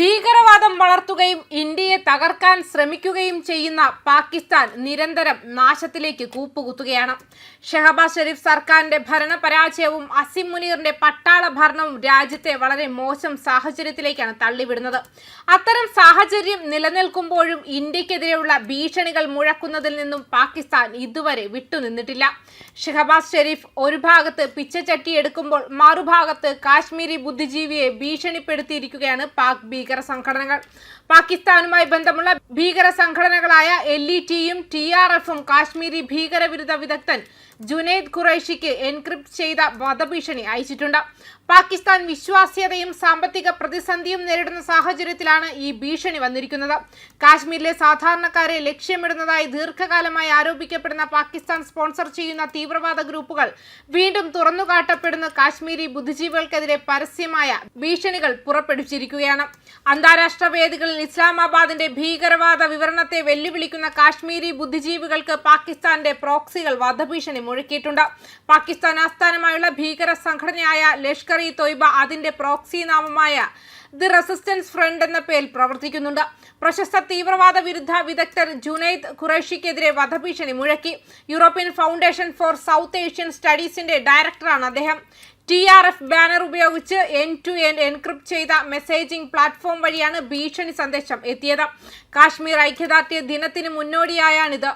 V ഭീകരവാദം വളർത്തുകയും ഇന്ത്യയെ തകർക്കാൻ ശ്രമിക്കുകയും ചെയ്യുന്ന പാകിസ്ഥാൻ നിരന്തരം നാശത്തിലേക്ക് കൂപ്പുകുത്തുകയാണ്. ഷെഹബാസ് ഷെരീഫ് സർക്കാരിന്റെ ഭരണപരാജയവും അസിം മുനീറിന്റെ പട്ടാള ഭരണവും രാജ്യത്തെ വളരെ മോശം സാഹചര്യത്തിലേക്കാണ് തള്ളിവിടുന്നത്. അത്തരം സാഹചര്യം നിലനിൽക്കുമ്പോഴും ഇന്ത്യക്കെതിരെയുള്ള ഭീഷണികൾ മുഴക്കുന്നതിൽ നിന്നും പാകിസ്ഥാൻ ഇതുവരെ വിട്ടുനിന്നിട്ടില്ല. ഷെഹബാസ് ഷെരീഫ് ഒരു ഭാഗത്ത് പിച്ചച്ചട്ടി എടുക്കുമ്പോൾ മറുഭാഗത്ത് കാശ്മീരി ബുദ്ധിജീവിയെ ഭീഷണിപ്പെടുത്തിയിരിക്കുകയാണ് പാക് ഭീകര സംഘടനകൾ. പാകിസ്ഥാനുമായി ബന്ധമുള്ള ഭീകര സംഘടനകളായ എൽ ഇ ടിയും ടി ആർ എഫും കാശ്മീരി ഭീകരവിരുദ്ധ വിദഗ്ധൻ ജുനൈദ് ഖുറൈഷിക്ക് എൻക്രിപ്റ്റ് ചെയ്ത വധഭീഷണി അയച്ചിട്ടുണ്ട്. പാകിസ്ഥാൻ വിശ്വാസ്യതയും സാമ്പത്തിക പ്രതിസന്ധിയും നേരിടുന്ന സാഹചര്യത്തിലാണ് ഈ ഭീഷണി വന്നിരിക്കുന്നത്. കാശ്മീരിലെ സാധാരണക്കാരെ ലക്ഷ്യമിടുന്നതായി ദീർഘകാലമായി ആരോപിക്കപ്പെടുന്ന പാകിസ്ഥാൻ സ്പോൺസർ ചെയ്യുന്ന തീവ്രവാദ ഗ്രൂപ്പുകൾ വീണ്ടും തുറന്നുകാട്ടപ്പെടുന്ന കാശ്മീരി ബുദ്ധിജീവികൾക്കെതിരെ പരസ്യമായ ഭീഷണികൾ പുറപ്പെടുവിച്ചിരിക്കുകയാണ്. അന്താരാഷ്ട്ര വേദികളിൽ ഇസ്ലാമാബാദിന്റെ ഭീകരവാദ വിവരണത്തെ വെല്ലുവിളിക്കുന്ന കാശ്മീരി ബുദ്ധിജീവികൾക്ക് പാകിസ്ഥാന്റെ പ്രോക്സികൾ വധഭീഷണി മുഴക്കിയിട്ടുണ്ട്. പാകിസ്ഥാൻ ആസ്ഥാനമായുള്ള ഭീകര സംഘടനയായ ലഷ്കർ ഇ തൊയ്ബ അതിന്റെ പ്രോക്സി നാമമായ ദി റെസിസ്റ്റൻസ് ഫ്രണ്ട് എന്ന പേരിൽ പ്രവർത്തിക്കുന്നുണ്ട്. പ്രശസ്ത തീവ്രവാദ വിരുദ്ധ വിദഗ്ധർ ജുനൈദ് ഖുറേഷിക്കെതിരെ വധഭീഷണി മുഴക്കി. European foundation for South Asian സ്റ്റഡീസിന്റെ ഡയറക്ടറാണ് അദ്ദേഹം. ടി ആർ എഫ് ബാനർ ഉപയോഗിച്ച് എൻ ടു എൻ എൻക്രിപ്റ്റ് ചെയ്ത മെസ്സേജിംഗ് പ്ലാറ്റ്ഫോം വഴിയാണ് ഭീഷണി സന്ദേശം എത്തിയത്. കാശ്മീർ ഐക്യദാർഢ്യ ദിനത്തിന് മുന്നോടിയായാണിത്.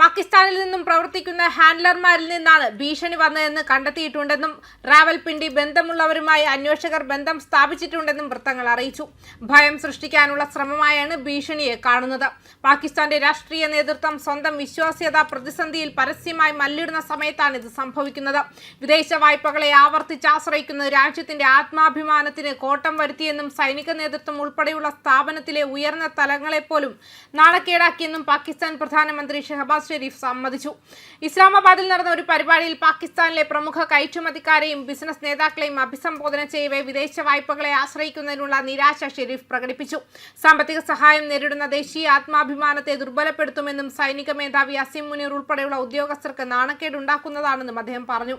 പാകിസ്ഥാനിൽ നിന്നും പ്രവർത്തിക്കുന്ന ഹാൻഡ്ലർമാരിൽ നിന്നാണ് ഭീഷണി വന്നതെന്ന് കണ്ടെത്തിയിട്ടുണ്ടെന്നും റാവൽപിണ്ടി ബന്ധമുള്ളവരുമായി അന്വേഷകർ ബന്ധം സ്ഥാപിച്ചിട്ടുണ്ടെന്നും വൃത്തങ്ങൾ അറിയിച്ചു. ഭയം സൃഷ്ടിക്കാനുള്ള ശ്രമമായാണ് ഭീഷണിയെ കാണുന്നത്. പാകിസ്ഥാന്റെ രാഷ്ട്രീയ നേതൃത്വം സ്വന്തം വിശ്വാസ്യത പ്രതിസന്ധിയിൽ പരസ്യമായി മല്ലിടുന്ന സമയത്താണ് ഇത് സംഭവിക്കുന്നത്. വിദേശ വായ്പകളെ ആവർത്തിച്ച് ആശ്രയിക്കുന്ന രാജ്യത്തിന്റെ ആത്മാഭിമാനത്തിന് കോട്ടം വരുത്തിയെന്നും സൈനിക നേതൃത്വം ഉൾപ്പെടെയുള്ള സ്ഥാപനത്തിലെ ഉയർന്ന തലങ്ങളെപ്പോലും നാണക്കേടാക്കിയെന്നും പാകിസ്ഥാൻ പ്രധാനമന്ത്രി ഷഹബാസ് ഷെരീഫ് സമ്മതിച്ചു. ഇസ്ലാമാബാദിൽ നടന്ന ഒരു പരിപാടിയിൽ പാകിസ്ഥാനിലെ പ്രമുഖ കയറ്റുമതിക്കാരെയും ബിസിനസ് നേതാക്കളെയും അഭിസംബോധന ചെയ്യവേ വിദേശ വായ്പകളെ ആശ്രയിക്കുന്നതിനുള്ള നിരാശ ഷെരീഫ് പ്രകടിപ്പിച്ചു. സാമ്പത്തിക സഹായം നേരിടുന്ന ദേശീയ ആത്മാഭിമാനത്തെ ദുർബലപ്പെടുത്തുമെന്നും സൈനിക മേധാവി അസിം മുനീർ ഉൾപ്പെടെയുള്ള ഉദ്യോഗസ്ഥർക്ക് നാണക്കേടുണ്ടാക്കുന്നതാണെന്നും അദ്ദേഹം പറഞ്ഞു.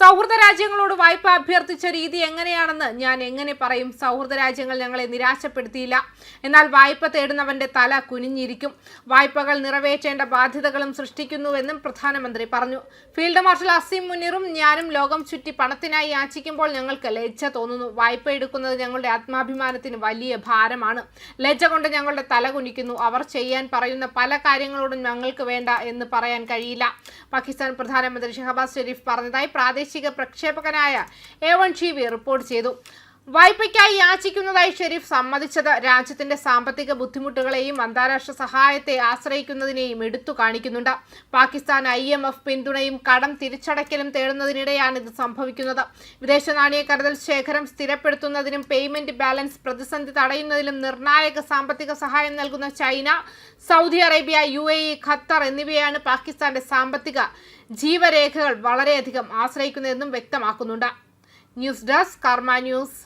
സൗഹൃദ രാജ്യങ്ങളോട് വായ്പ അഭ്യർത്ഥിച്ച രീതി എങ്ങനെയാണെന്ന് ഞാൻ എങ്ങനെ പറയും? സൗഹൃദ രാജ്യങ്ങൾ ഞങ്ങളെ നിരാശപ്പെടുത്തിയില്ല. എന്നാൽ വായ്പ തേടുന്നവന്റെ തല കുനിഞ്ഞിരിക്കും. വായ്പകൾ നിറവേറ്റേണ്ട ബാധ്യതകളും സൃഷ്ടിക്കുന്നുവെന്നും പ്രധാനമന്ത്രി പറഞ്ഞു. ഫീൽഡ് മാർഷൽ അസീം മുനീറും ഞാനും ലോകം ചുറ്റി പണത്തിനായി യാചിക്കുമ്പോൾ ഞങ്ങൾക്ക് ലജ്ജ തോന്നുന്നു. വായ്പ എടുക്കുന്നത് ഞങ്ങളുടെ ആത്മാഭിമാനത്തിന് വലിയ ഭാരമാണ്. ലജ്ജ കൊണ്ട് ഞങ്ങളുടെ തല കുനിക്കുന്നു. അവർ ചെയ്യാൻ പറയുന്ന പല കാര്യങ്ങളോടും ഞങ്ങൾക്ക് വേണ്ട എന്ന് പറയാൻ കഴിയില്ല. പാകിസ്ഥാൻ പ്രധാനമന്ത്രി ഷഹബാസ് ഷെരീഫ് പറഞ്ഞതായി പ്രാദേശിക പ്രക്ഷേപകനായ എ വൺ ടി റിപ്പോർട്ട് ചെയ്തു. വായ്പയ്ക്കായി യാചിക്കുന്നതായി ഷെരീഫ് സമ്മതിച്ചത്. രാജ്യത്തിന്റെ സാമ്പത്തിക ബുദ്ധിമുട്ടുകളെയും അന്താരാഷ്ട്ര സഹായത്തെ ആശ്രയിക്കുന്നതിനെയും എടുത്തു കാണിക്കുന്നുണ്ട്. പാകിസ്ഥാൻ ഐ എം എഫ് പിന്തുണയും കടം തിരിച്ചടയ്ക്കലും തേടുന്നതിനിടെയാണ് ഇത് സംഭവിക്കുന്നത്. വിദേശ നാണയ കരുതൽ ശേഖരം സ്ഥിരപ്പെടുത്തുന്നതിനും പേയ്മെന്റ് ബാലൻസ് പ്രതിസന്ധി തടയുന്നതിലും നിർണായക സാമ്പത്തിക സഹായം നൽകുന്ന China Saudi Arabia U A E Qatar എന്നിവയാണ് പാകിസ്ഥാന്റെ സാമ്പത്തിക ജീവരേഖകൾ വളരെയധികം ആശ്രയിക്കുന്നതെന്നും വ്യക്തമാക്കുന്നുണ്ട്. News desk Karma news.